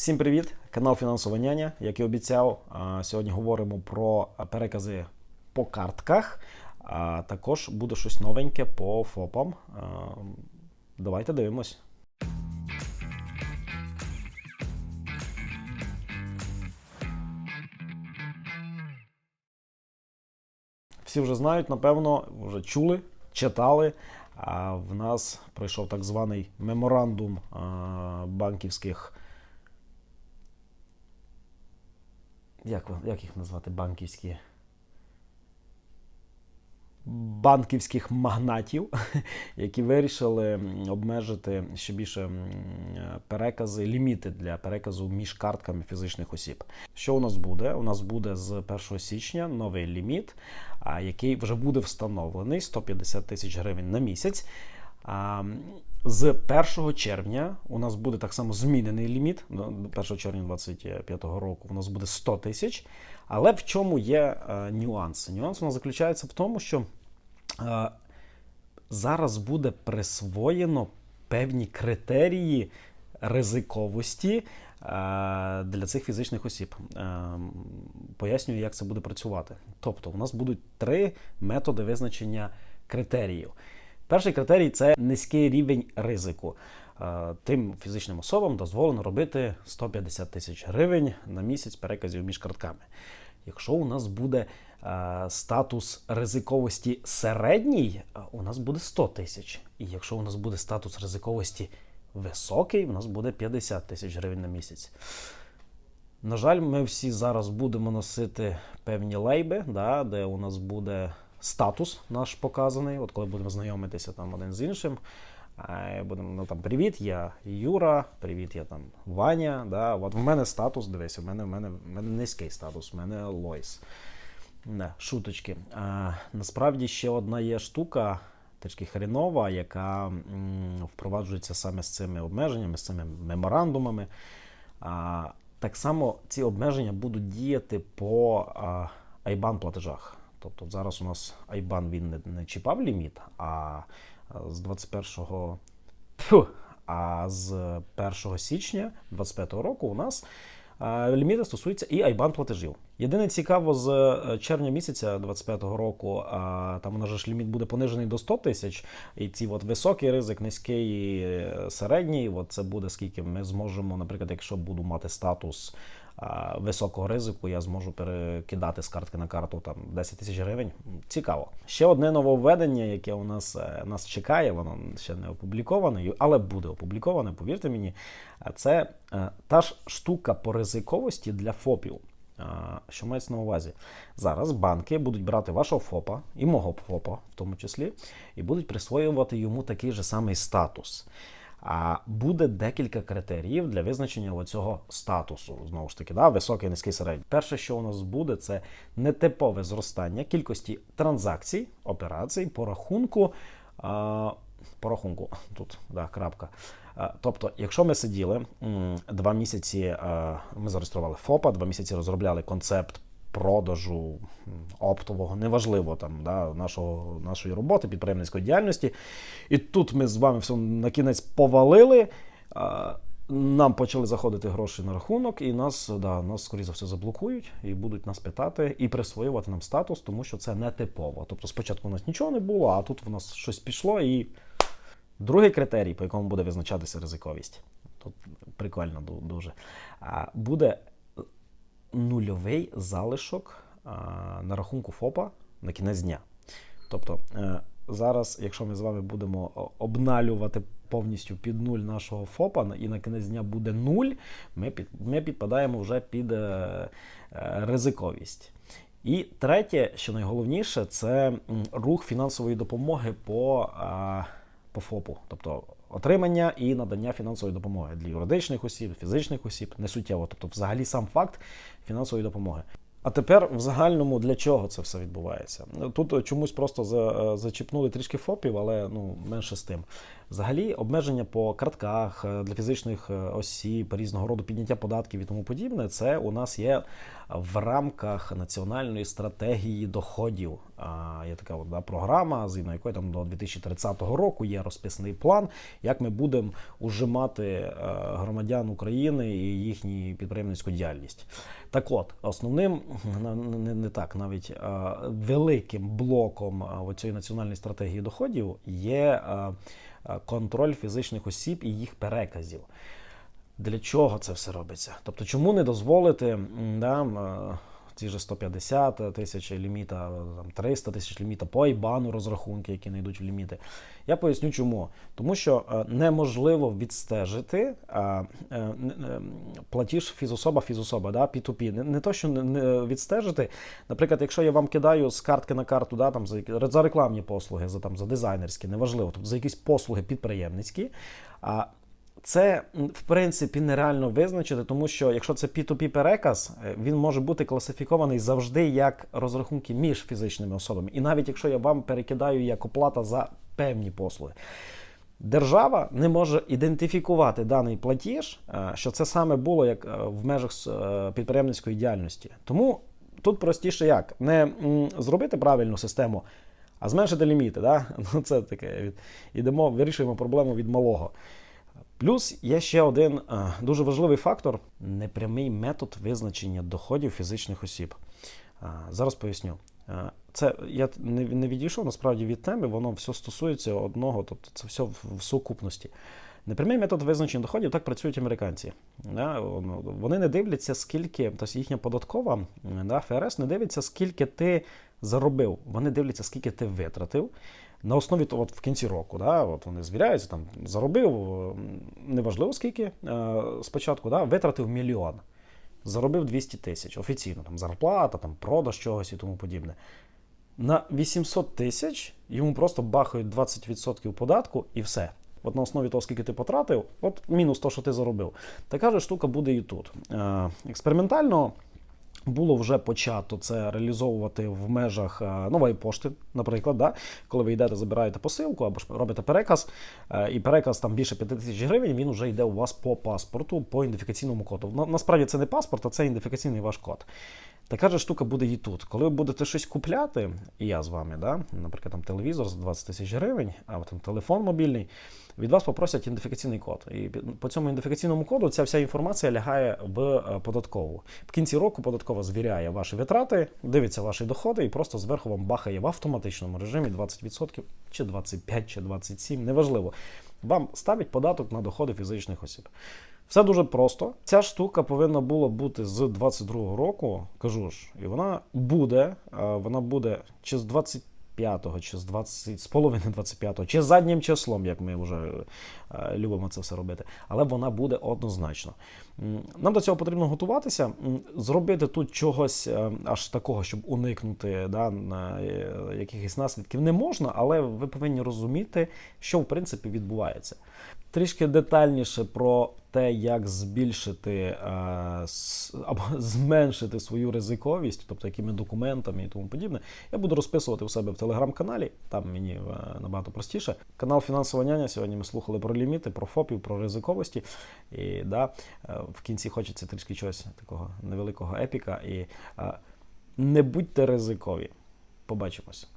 Всім привіт! Канал Фінансова Няня. Як і обіцяв, сьогодні говоримо про перекази по картках. А також буде щось новеньке по ФОПам. Давайте дивимось. Всі вже знають, напевно, вже чули, читали. А в нас пройшов так званий меморандум банківських. Як, як їх назвати? Банківські. Банківських магнатів, які вирішили обмежити ще більше перекази, ліміти для переказу між картками фізичних осіб. Що у нас буде? У нас буде з 1 січня новий ліміт, який вже буде встановлений 150 тисяч гривень на місяць. З 1 червня у нас буде так само змінений ліміт. Ну, 1 червня 2025 року у нас буде 100 тисяч. Але в чому є е, нюанс? Нюанс у нас заключається в тому, що е, зараз буде присвоєно певні критерії ризиковості е, для цих фізичних осіб. Е, Пояснюю, як це буде працювати. Тобто, у нас будуть три методи визначення критеріїв. Перший критерій це низький рівень ризику. Е, Тим фізичним особам дозволено робити 150 тисяч гривень на місяць переказів між картками. Якщо у нас буде е, статус ризиковості середній, е, у нас буде 100 тисяч. І якщо у нас буде статус ризиковості високий, у нас буде 50 тисяч гривень на місяць. На жаль, ми всі зараз будемо носити певні лейби, да, де у нас буде статус наш показаний. От коли будемо знайомитися там один з іншим. Будемо, ну там привіт, я Юра, привіт, я там Ваня. Да. От в мене статус, дивись, у мене, в мене, в мене низький статус, у мене Лойс. Не, шуточки. А, насправді ще одна є штука, трішки хренова, яка м, впроваджується саме з цими обмеженнями, з цими меморандумами. А, так само ці обмеження будуть діяти по а, IBAN платежах. Тобто зараз у нас Айбан він не, не чіпав ліміт, а з 21 Фу, а з 1 січня 2025 року у нас ліміти стосуються і Айбан платежів. Єдине цікаво, з е, червня місяця 2025 року е, там у нас ж ліміт буде понижений до 100 тисяч. І ці от високий ризик, низький, е, середній. От це буде скільки ми зможемо, наприклад, якщо буду мати статус високого ризику, я зможу перекидати з картки на карту там 10 тисяч гривень. Цікаво. Ще одне нововведення, яке у нас е, нас чекає, воно ще не опубліковане, але буде опубліковане, повірте мені. А Це та ж штука по ризиковості для ФОПів. Що мається на увазі? Зараз банки будуть брати вашого ФОПа і мого ФОПа, в тому числі, і будуть присвоювати йому такий же самий статус. А буде декілька критеріїв для визначення цього статусу. Знову ж таки, да, високий, низький, середній. Перше, що у нас буде, це нетипове зростання кількості транзакцій, операцій по рахунку. По рахунку, тут да, крапка. А, Тобто, якщо ми сиділи два місяці, ми зареєстрували ФОПа, два місяці розробляли концепт продажу оптового, неважливо там да, нашого, нашої роботи, підприємницької діяльності. І тут ми з вами все на кінець повалили. Нам почали заходити гроші на рахунок, і нас, да, нас, скоріше за все, заблокують і будуть нас питати і присвоювати нам статус, тому що це не типово. Тобто спочатку у нас нічого не було, а тут в нас щось пішло. І другий критерій, по якому буде визначатися ризиковість, тут прикольно дуже, буде нульовий залишок на рахунку ФОПа на кінець дня. Тобто е, зараз, якщо ми з вами будемо обналювати повністю під нуль нашого ФОПа і на кінець дня буде нуль, ми, під, ми підпадаємо вже під е, е, ризиковість. І третє, що найголовніше, це рух фінансової допомоги по, по ФОПу. Тобто отримання і надання фінансової допомоги для юридичних осіб, фізичних осіб, не суттєво. Тобто, взагалі сам факт фінансової допомоги. А тепер в загальному для чого це все відбувається? Тут чомусь просто зачіпнули трішки ФОПів, але ну менше з тим. Взагалі, обмеження по картках е, для фізичних е, осіб, різного роду підняття податків і тому подібне, це у нас є в рамках національної стратегії доходів. Є така да, програма, згідно якої там до 2030 року є розписаний план, як ми будемо ужимати е, громадян України і їхню підприємницьку діяльність. Так от, основним не, не так, навіть великим блоком цієї національної стратегії доходів є контроль фізичних осіб і їх переказів. Для чого це все робиться? Тобто, чому не дозволити да, е, ті ж 150 тисяч ліміта, там, 300 тисяч ліміта по IBAN розрахунки, які не йдуть в ліміти? Я поясню чому. Тому що е, неможливо відстежити е, е, платіж фізособа, фізособа, да, P2P. Не, не то, що не відстежити. Наприклад, якщо я вам кидаю з картки на карту, да, там, за, за рекламні послуги, за, там, за дизайнерські, неважливо, тобто за якісь послуги підприємницькі. А це в принципі нереально визначити, тому що якщо це P2P переказ, е, він може бути класифікований завжди як розрахунки між фізичними особами. І навіть якщо я вам перекидаю як оплата за певні послуги. Держава не може ідентифікувати даний платіж, е, що це саме було як е, в межах підприємницької діяльності. Тому тут простіше як не зробити правильну систему, а зменшити ліміти. Да? Ну, це таке. Ідемо, вирішуємо проблему від малого. Плюс є ще один е, дуже важливий фактор непрямий метод визначення доходів фізичних осіб. Е, Зараз поясню. Е, Це я не, відійшов насправді від теми, воно все стосується одного, тобто це все в, сукупності. Непрямий метод визначення доходів так працюють американці. Вони не дивляться, скільки, тобто їхня податкова, да, ФРС не дивиться, скільки ти заробив. Вони дивляться, скільки ти витратив. На основі того, в кінці року, да, от вони звіряються, там заробив, неважливо скільки е, спочатку, да, витратив мільйон, заробив 200 тисяч, офіційно, там зарплата, там продаж чогось і тому подібне. На 800 тисяч йому просто бахають 20% податку і все. От на основі того, скільки ти потратив, от мінус то, що ти заробив. Така ж штука буде і тут. Е, експериментально було вже почато це реалізовувати в межах е, нової пошти, наприклад, да? коли ви йдете, забираєте посилку або ж робите переказ, е, і переказ там більше 5 тисяч гривень, він вже йде у вас по паспорту, по ідентифікаційному коду. Насправді це не паспорт, а це ідентифікаційний ваш код. Така ж штука буде і тут. Коли ви будете щось купляти, і я з вами, да? наприклад, там телевізор за 20 тисяч гривень, або там телефон мобільний, від вас попросять ідентифікаційний код. І по цьому ідентифікаційному коду ця вся інформація лягає в е, податкову. В кінці року податкова звіряє ваші витрати, дивиться ваші доходи і просто зверху вам бахає в автоматичному режимі 20% чи 25%, чи 27, неважливо. Вам ставить податок на доходи фізичних осіб. Все дуже просто. Ця штука повинна була бути з 22-го року, кажу ж, і вона буде, вона буде чи з 25-го, чи з 20, з половини 25-го, чи заднім числом, як ми вже е, любимо це все робити. Але вона буде однозначно. Нам до цього потрібно готуватися, зробити тут чогось е, аж такого, щоб уникнути да, е, якихось наслідків не можна, але ви повинні розуміти, що в принципі відбувається. Трішки детальніше про те, як збільшити е, або зменшити свою ризиковість, тобто якими документами і тому подібне, я буду розписувати у себе в телеграм-каналі. Там мені е, набагато простіше. Канал Фінансова няня. Сьогодні ми слухали про ліміти, про ФОПів, про ризиковості. І да, е, в кінці хочеться трішки чогось такого невеликого епіка. І не будьте ризикові. Побачимось.